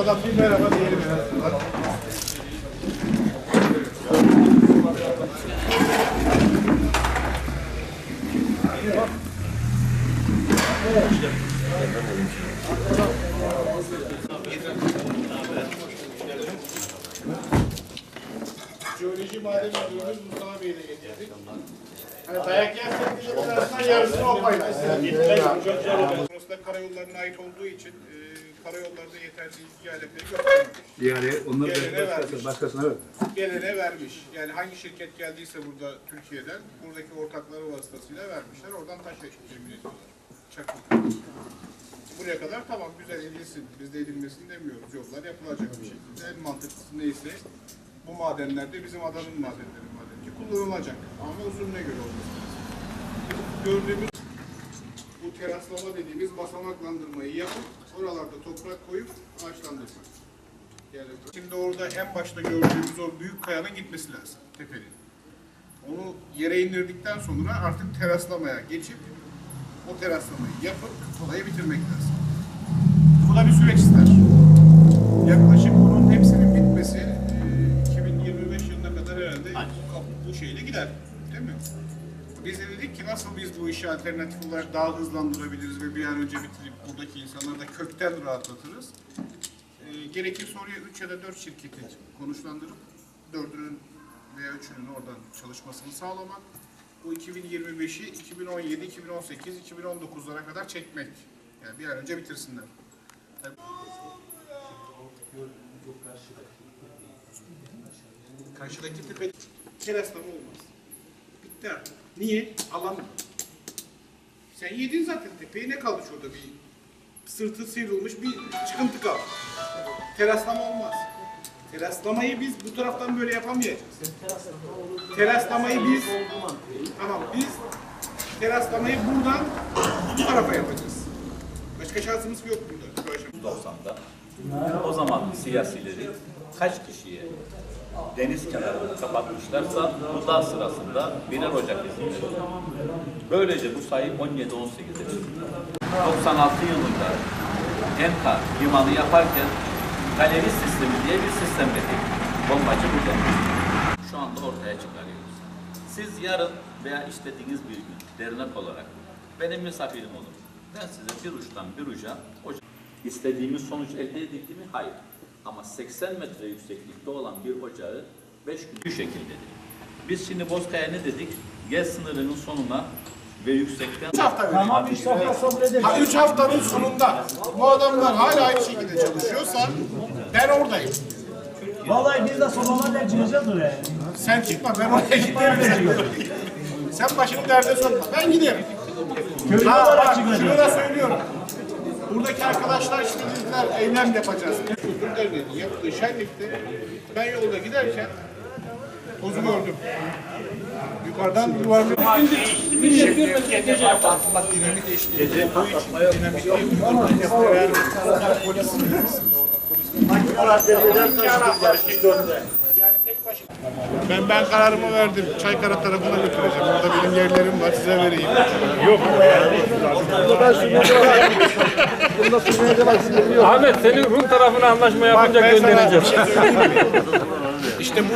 Arada bir merhaba diyelim. en azından. Jeoloji maden müdürümüz Mustafa Bey'i de getirdik. Hani dayak yersek biz arasından yarısını o paylaşsın. Burası karayollarına ait olduğu için e, karayollarda yeterli ilgi alakası yok. Yani onları Gelene vermiş. başkasına ver. Gelene vermiş. Yani hangi şirket geldiyse burada Türkiye'den buradaki ortakları vasıtasıyla vermişler. Oradan taş temin ediyorlar. Çakıl. Buraya kadar tamam güzel edilsin. Biz de edilmesini demiyoruz. Yollar yapılacak bir şekilde. En mantıklısı neyse bu madenlerde bizim adanın madenleri madenci kullanılacak. Ama usulüne göre olması. Gördüğümüz bu teraslama dediğimiz basamaklandırmayı yapıp oralarda toprak koyup ağaçlandırmak. Yani şimdi orada en başta gördüğümüz o büyük kayanın gitmesi lazım tepenin. Onu yere indirdikten sonra artık teraslamaya geçip o teraslamayı yapıp olayı bitirmek lazım. Bu da bir süreç ister. Yaklaşık bunun hepsinin Değil mi? Biz de dedik ki nasıl biz bu işi alternatif olarak daha hızlandırabiliriz ve bir an önce bitirip buradaki insanları da kökten rahatlatırız. E, gerekirse oraya 3 ya da 4 şirketi konuşlandırıp dördünün veya üçünün oradan çalışmasını sağlamak. Bu 2025'i 2017, 2018, 2019'lara kadar çekmek. Yani bir an önce bitirsinler. Yani Karşıdaki tepe keraslama olmaz. Artık. Niye? Alan. Sen yedin zaten tepeyi ne kaldı şurada bir sırtı sıyrılmış bir çıkıntı kaldı. Teraslama olmaz. Teraslamayı biz bu taraftan böyle yapamayacağız. Teraslamayı biz tamam biz teraslamayı buradan bu tarafa yapacağız. Başka şansımız yok burada. şu aşamada. 90'da o zaman siyasileri kaç kişiye deniz kenarını kapatmışlarsa bu dağ sırasında birer Ocak izin verildi. Böylece bu sayı 17-18'e çıktı. 96 yılında EMKA limanı yaparken galeri sistemi diye bir sistem getirdik. Bombacı burada. Şu anda ortaya çıkarıyoruz. Siz yarın veya istediğiniz bir gün dernek olarak benim misafirim olun. Ben size bir uçtan bir uca İstediğimiz sonuç elde edildi mi? Hayır. Ama 80 metre yükseklikte olan bir ocağı 5 gün bu şekildedir. Biz şimdi Bozkaya ne dedik? Gel sınırının sonuna ve yüksekten... 3 hafta vereyim. Ha 3 haftanın sonunda bu adamlar hala aynı şekilde çalışıyorsa ben oradayım. Vallahi biz de sobalarla çıkacağız oraya. Sen çıkma ben oraya giderim. Sen başını derde sokma. Ben giderim. Köylü Ha, olarak bak, şunu çıkacağız. da söylüyorum. Buradaki arkadaşlar işte dediler eylem yapacağız. Kültür Derneği'nin yaptığı şenlikte ben yolda giderken tozu gördüm. Yukarıdan yuvarlı Şimdi bak dinamit eşliği. Gece bu için dinamit eğer polis yani tek başına. Ben ben kararımı verdim. Çaykara tarafına götüreceğim. Orada benim yerlerim var. Size vereyim. Yok. Ahmet senin Rum tarafına anlaşma yapınca göndereceğim. şey? İşte bu